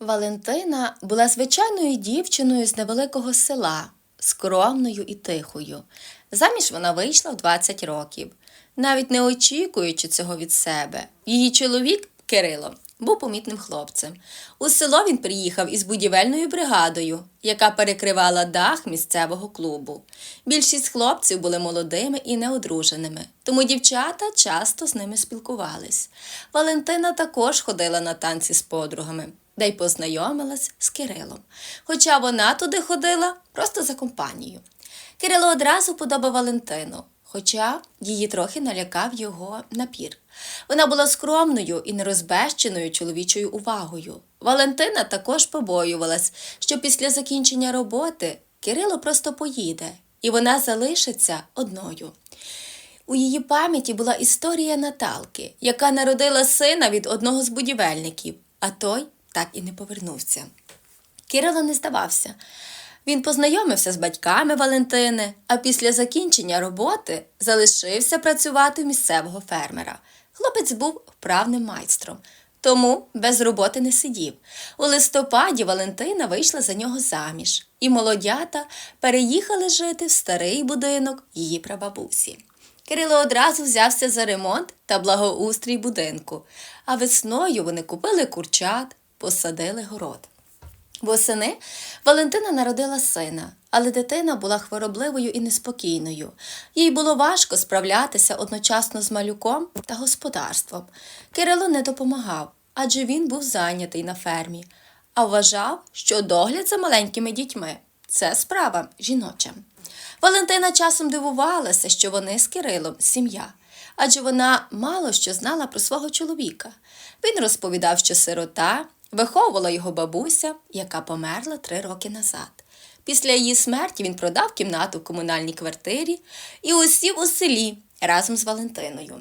Валентина була звичайною дівчиною з невеликого села, скромною і тихою. Заміж вона вийшла в 20 років, навіть не очікуючи цього від себе. Її чоловік Кирило був помітним хлопцем. У село він приїхав із будівельною бригадою, яка перекривала дах місцевого клубу. Більшість хлопців були молодими і неодруженими, тому дівчата часто з ними спілкувались. Валентина також ходила на танці з подругами, де й познайомилась з Кирилом. Хоча вона туди ходила просто за компанією. Кирило одразу подобав Валентину, хоча її трохи налякав його напір. Вона була скромною і нерозбещеною чоловічою увагою. Валентина також побоювалась, що після закінчення роботи Кирило просто поїде, і вона залишиться одною. У її пам'яті була історія Наталки, яка народила сина від одного з будівельників, а той так і не повернувся. Кирило не здавався. Він познайомився з батьками Валентини, а після закінчення роботи залишився працювати в місцевого фермера. Хлопець був вправним майстром, тому без роботи не сидів. У листопаді Валентина вийшла за нього заміж, і молодята переїхали жити в старий будинок її прабабусі. Кирило одразу взявся за ремонт та благоустрій будинку, а весною вони купили курчат, посадили город. Восени Валентина народила сина, але дитина була хворобливою і неспокійною. Їй було важко справлятися одночасно з малюком та господарством. Кирило не допомагав, адже він був зайнятий на фермі, а вважав, що догляд за маленькими дітьми це справа жіноча. Валентина часом дивувалася, що вони з Кирилом сім'я, адже вона мало що знала про свого чоловіка. Він розповідав, що сирота виховувала його бабуся, яка померла три роки назад. Після її смерті він продав кімнату в комунальній квартирі і усів у селі разом з Валентиною.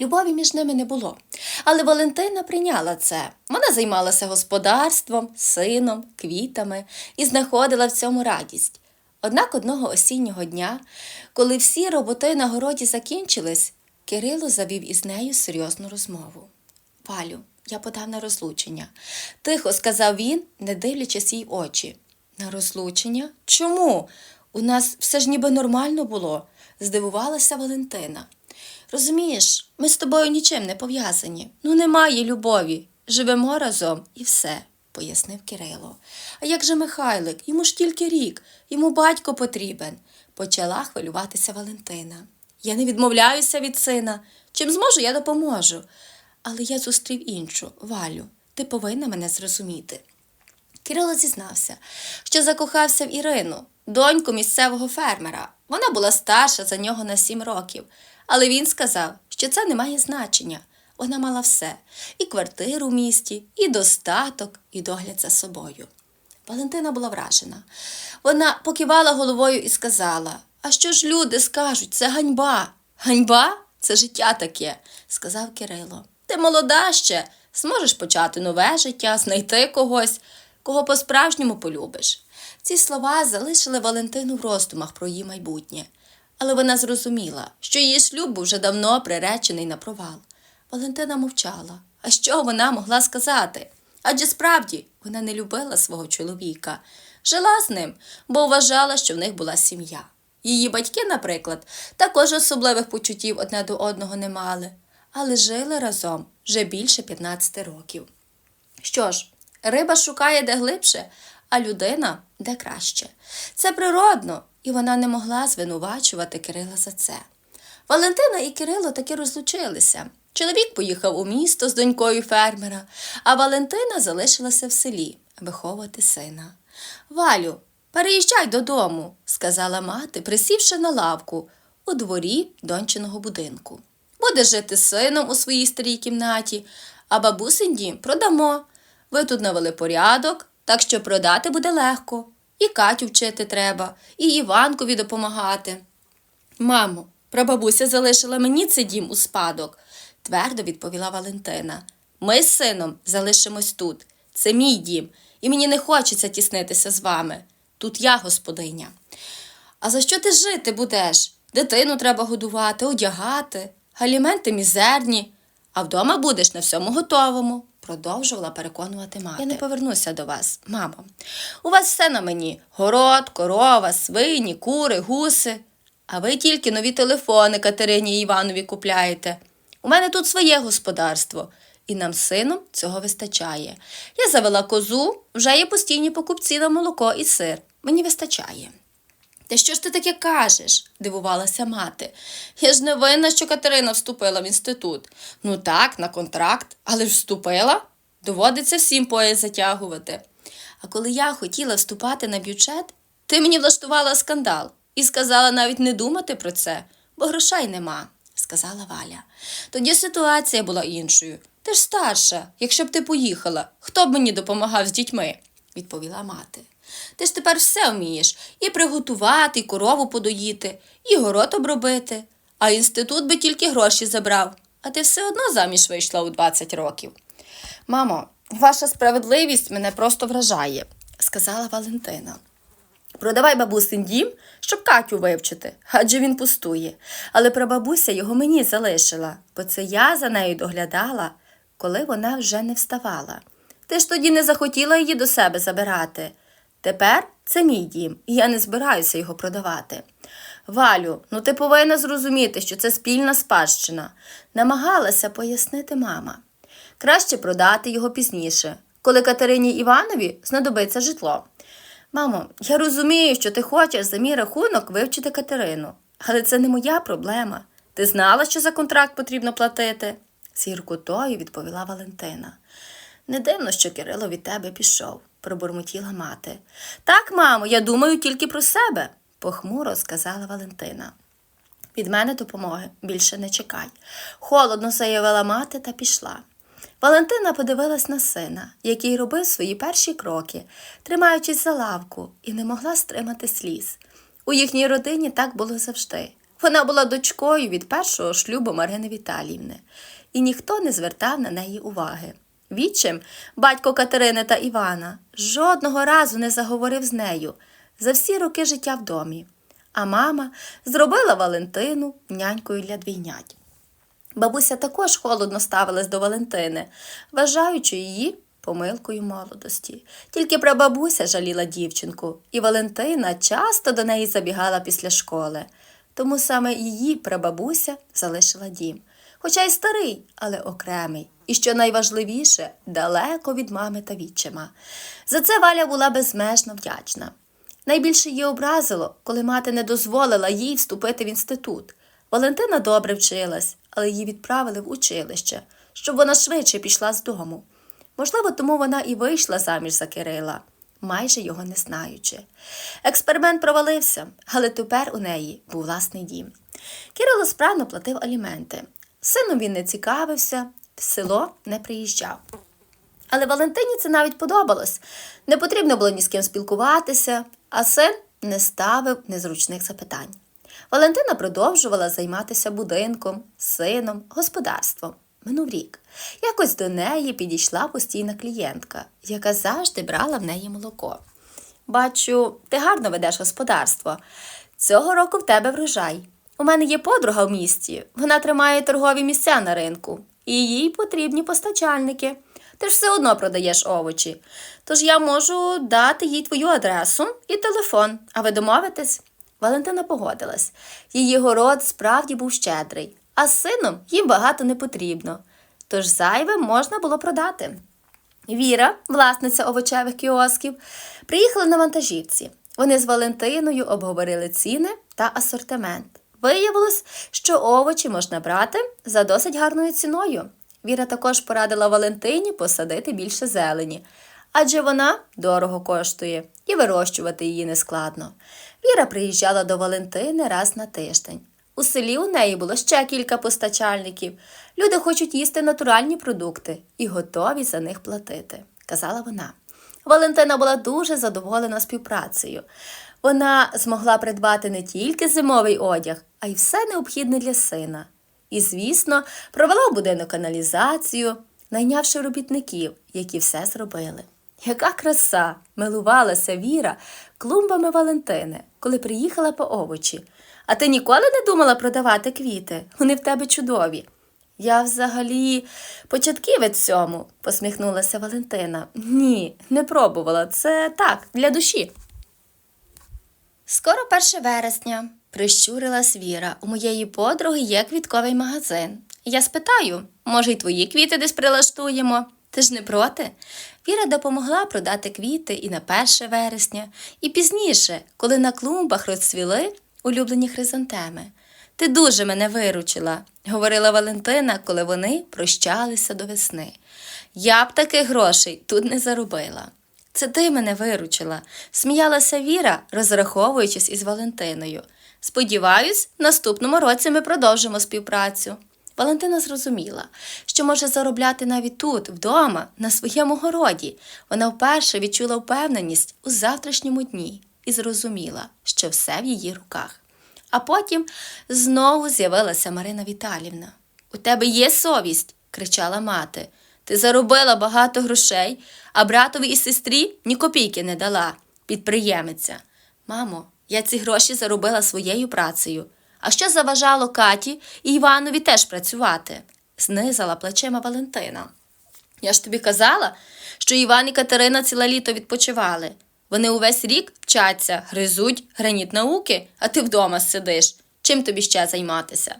Любові між ними не було. Але Валентина прийняла це. Вона займалася господарством, сином, квітами і знаходила в цьому радість. Однак одного осіннього дня, коли всі роботи на городі закінчились, Кирило завів із нею серйозну розмову. Валю, я подав на розлучення. Тихо сказав він, не дивлячись їй очі. На розлучення? Чому? У нас все ж ніби нормально було, здивувалася Валентина. Розумієш, ми з тобою нічим не пов'язані. Ну, немає любові. Живемо разом і все, пояснив Кирило. А як же Михайлик? Йому ж тільки рік, йому батько потрібен, почала хвилюватися Валентина. Я не відмовляюся від сина. Чим зможу, я допоможу. Але я зустрів іншу, Валю, ти повинна мене зрозуміти. Кирило зізнався, що закохався в Ірину, доньку місцевого фермера. Вона була старша за нього на сім років, але він сказав, що це не має значення. Вона мала все і квартиру в місті, і достаток, і догляд за собою. Валентина була вражена. Вона покивала головою і сказала: А що ж люди скажуть? Це ганьба. Ганьба це життя таке, сказав Кирило. Ти молода ще, зможеш почати нове життя, знайти когось, кого по-справжньому полюбиш. Ці слова залишили Валентину в роздумах про її майбутнє, але вона зрозуміла, що її шлюб був вже давно приречений на провал. Валентина мовчала. А що вона могла сказати? Адже справді вона не любила свого чоловіка, жила з ним, бо вважала, що в них була сім'я. Її батьки, наприклад, також особливих почуттів одне до одного не мали, але жили разом вже більше 15 років. Що ж, риба шукає де глибше, а людина де краще. Це природно, і вона не могла звинувачувати Кирила за це. Валентина і Кирило таки розлучилися. Чоловік поїхав у місто з донькою фермера, а Валентина залишилася в селі виховувати сина. Валю, переїжджай додому, сказала мати, присівши на лавку у дворі дончиного будинку. Буде жити з сином у своїй старій кімнаті, а бабусин дім продамо. Ви тут навели порядок, так що продати буде легко. І Катю вчити треба, і Іванкові допомагати. Мамо, прабабуся залишила мені цей дім у спадок, твердо відповіла Валентина. Ми з сином залишимось тут. Це мій дім, і мені не хочеться тіснитися з вами. Тут я господиня. А за що ти жити будеш? Дитину треба годувати, одягати, аліменти мізерні, а вдома будеш на всьому готовому. продовжувала переконувати мати. Я не повернуся до вас, мамо. У вас все на мені: город, корова, свині, кури, гуси. А ви тільки нові телефони Катерині Іванові купляєте. У мене тут своє господарство, і нам сином цього вистачає. Я завела козу, вже є постійні покупці на молоко і сир. Мені вистачає. Та що ж ти таке кажеш? дивувалася мати. Я ж не винна, що Катерина вступила в інститут. Ну так, на контракт, але ж вступила. Доводиться всім пояс затягувати. А коли я хотіла вступати на бюджет, ти мені влаштувала скандал і сказала навіть не думати про це, бо грошей нема, сказала Валя. Тоді ситуація була іншою. Ти ж старша, якщо б ти поїхала, хто б мені допомагав з дітьми? відповіла мати. Ти ж тепер все вмієш і приготувати, і корову подоїти, і город обробити, а інститут би тільки гроші забрав, а ти все одно заміж вийшла у 20 років. Мамо, ваша справедливість мене просто вражає, сказала Валентина. Продавай бабусин дім, щоб Катю вивчити, адже він пустує. Але прабабуся його мені залишила, бо це я за нею доглядала, коли вона вже не вставала. Ти ж тоді не захотіла її до себе забирати. Тепер це мій дім, і я не збираюся його продавати. Валю, ну ти повинна зрозуміти, що це спільна спадщина, намагалася пояснити мама. Краще продати його пізніше, коли Катерині Іванові знадобиться житло. Мамо, я розумію, що ти хочеш за мій рахунок вивчити Катерину, але це не моя проблема. Ти знала, що за контракт потрібно платити? з гіркотою відповіла Валентина. Не дивно, що Кирило від тебе пішов, пробурмотіла мати. Так, мамо, я думаю тільки про себе, похмуро сказала Валентина. Від мене допомоги більше не чекай. Холодно заявила мати та пішла. Валентина подивилась на сина, який робив свої перші кроки, тримаючись за лавку, і не могла стримати сліз. У їхній родині так було завжди. Вона була дочкою від першого шлюбу Марини Віталіївни, і ніхто не звертав на неї уваги. Відчим, батько Катерини та Івана, жодного разу не заговорив з нею за всі роки життя в домі. А мама зробила Валентину нянькою для двійнять. Бабуся також холодно ставилась до Валентини, вважаючи її помилкою молодості. Тільки прабабуся жаліла дівчинку, і Валентина часто до неї забігала після школи. Тому саме її прабабуся залишила дім. Хоча й старий, але окремий. І що найважливіше, далеко від мами та відчима. За це Валя була безмежно вдячна. Найбільше її образило, коли мати не дозволила їй вступити в інститут. Валентина добре вчилась, але її відправили в училище, щоб вона швидше пішла з дому. Можливо, тому вона і вийшла заміж за Кирила, майже його не знаючи. Експеримент провалився, але тепер у неї був власний дім. Кирило справно платив аліменти. Сином він не цікавився, в село не приїжджав. Але Валентині це навіть подобалось. Не потрібно було ні з ким спілкуватися, а син не ставив незручних запитань. Валентина продовжувала займатися будинком, сином, господарством. Минув рік. Якось до неї підійшла постійна клієнтка, яка завжди брала в неї молоко. Бачу, ти гарно ведеш господарство. Цього року в тебе врожай. У мене є подруга в місті, вона тримає торгові місця на ринку, і їй потрібні постачальники. Ти ж все одно продаєш овочі. Тож я можу дати їй твою адресу і телефон, а ви домовитесь? Валентина погодилась. Її город справді був щедрий, а з сином їм багато не потрібно. Тож зайве можна було продати. Віра, власниця овочевих кіосків, приїхала на вантажівці. Вони з Валентиною обговорили ціни та асортимент. Виявилось, що овочі можна брати за досить гарною ціною. Віра також порадила Валентині посадити більше зелені, адже вона дорого коштує і вирощувати її нескладно. Віра приїжджала до Валентини раз на тиждень. У селі у неї було ще кілька постачальників. Люди хочуть їсти натуральні продукти і готові за них платити, казала вона. Валентина була дуже задоволена співпрацею. Вона змогла придбати не тільки зимовий одяг, а й все необхідне для сина. І, звісно, провела в будинок каналізацію, найнявши робітників, які все зробили. Яка краса! Милувалася Віра клумбами Валентини, коли приїхала по овочі. А ти ніколи не думала продавати квіти? Вони в тебе чудові. Я взагалі початківець цьому, посміхнулася Валентина. Ні, не пробувала. Це так, для душі. Скоро 1 вересня, прищурилась Віра. У моєї подруги є квітковий магазин. Я спитаю, може, й твої квіти десь прилаштуємо? Ти ж не проти? Віра допомогла продати квіти і на 1 вересня, і пізніше, коли на клумбах розцвіли улюблені хризантеми. Ти дуже мене виручила, говорила Валентина, коли вони прощалися до весни. Я б таких грошей тут не заробила. Це ти мене виручила, сміялася Віра, розраховуючись із Валентиною. Сподіваюсь, наступному році ми продовжимо співпрацю. Валентина зрозуміла, що може заробляти навіть тут, вдома, на своєму городі. Вона вперше відчула впевненість у завтрашньому дні і зрозуміла, що все в її руках. А потім знову з'явилася Марина Віталівна. У тебе є совість, кричала мати. Ти заробила багато грошей, а братові і сестрі ні копійки не дала, підприємиця. Мамо, я ці гроші заробила своєю працею. А що заважало Каті і Іванові теж працювати? знизала плечима Валентина. Я ж тобі казала, що Іван і Катерина ціле літо відпочивали. Вони увесь рік вчаться, гризуть граніт науки, а ти вдома сидиш. Чим тобі ще займатися?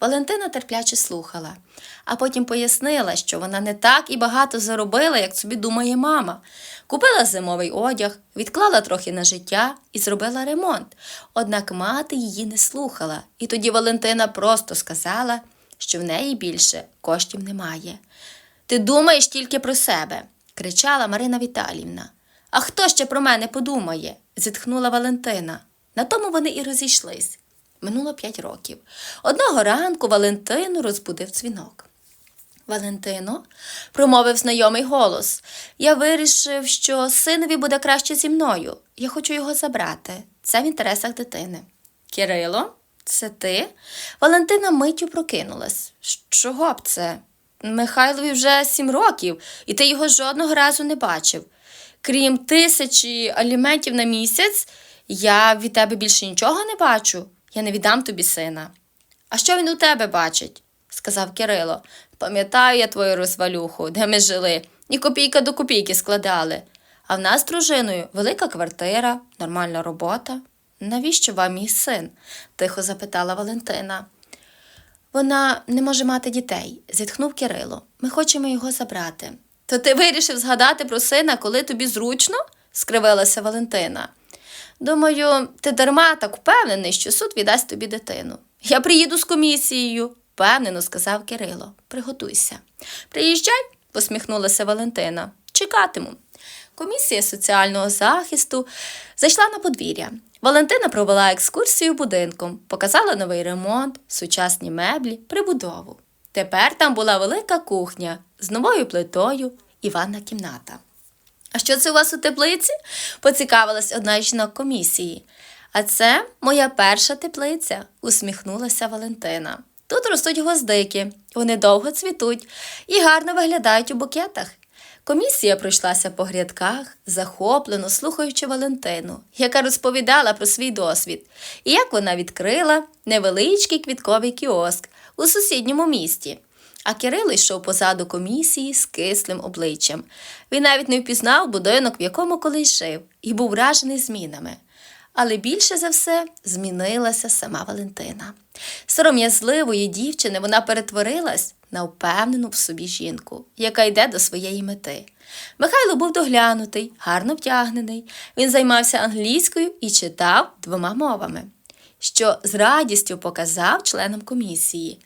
Валентина терпляче слухала, а потім пояснила, що вона не так і багато заробила, як собі думає мама. Купила зимовий одяг, відклала трохи на життя і зробила ремонт. Однак мати її не слухала, і тоді Валентина просто сказала, що в неї більше коштів немає. Ти думаєш тільки про себе, кричала Марина Віталівна. А хто ще про мене подумає? зітхнула Валентина. На тому вони і розійшлись. Минуло п'ять років. Одного ранку Валентину розбудив дзвінок. Валентино, промовив знайомий голос. Я вирішив, що синові буде краще зі мною. Я хочу його забрати. Це в інтересах дитини. Кирило, це ти? Валентина миттю прокинулась. Чого б це? Михайлові вже сім років, і ти його жодного разу не бачив. Крім тисячі аліментів на місяць, я від тебе більше нічого не бачу. Я не віддам тобі сина. А що він у тебе бачить? сказав Кирило. Пам'ятаю я твою розвалюху, де ми жили, ні копійка до копійки складали. А в нас з дружиною велика квартира, нормальна робота. Навіщо вам мій син? тихо запитала Валентина. Вона не може мати дітей, зітхнув Кирило. Ми хочемо його забрати. То ти вирішив згадати про сина, коли тобі зручно? скривилася Валентина. Думаю, ти дарма так впевнений, що суд віддасть тобі дитину. Я приїду з комісією, впевнено сказав Кирило. Приготуйся. Приїжджай, посміхнулася Валентина. Чекатиму. Комісія соціального захисту зайшла на подвір'я. Валентина провела екскурсію будинком, показала новий ремонт, сучасні меблі, прибудову. Тепер там була велика кухня з новою плитою і ванна кімната. А що це у вас у теплиці? поцікавилась одна із жінок комісії. А це моя перша теплиця, усміхнулася Валентина. Тут ростуть гвоздики, вони довго цвітуть і гарно виглядають у букетах. Комісія пройшлася по грядках, захоплено слухаючи Валентину, яка розповідала про свій досвід, і як вона відкрила невеличкий квітковий кіоск у сусідньому місті. А Кирило йшов позаду комісії з кислим обличчям. Він навіть не впізнав будинок, в якому колись жив, і був вражений змінами. Але більше за все змінилася сама Валентина. Сором'язливої дівчини вона перетворилась на впевнену в собі жінку, яка йде до своєї мети. Михайло був доглянутий, гарно втягнений. Він займався англійською і читав двома мовами, що з радістю показав членам комісії.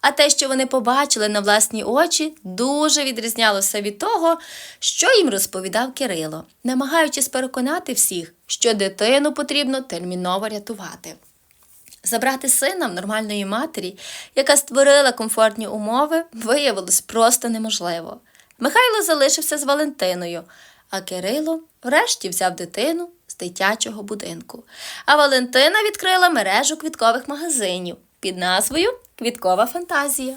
А те, що вони побачили на власні очі, дуже відрізнялося від того, що їм розповідав Кирило, намагаючись переконати всіх, що дитину потрібно терміново рятувати. Забрати сина в нормальної матері, яка створила комфортні умови, виявилось просто неможливо. Михайло залишився з Валентиною, а Кирило врешті взяв дитину з дитячого будинку. А Валентина відкрила мережу квіткових магазинів під назвою Квіткова фантазія.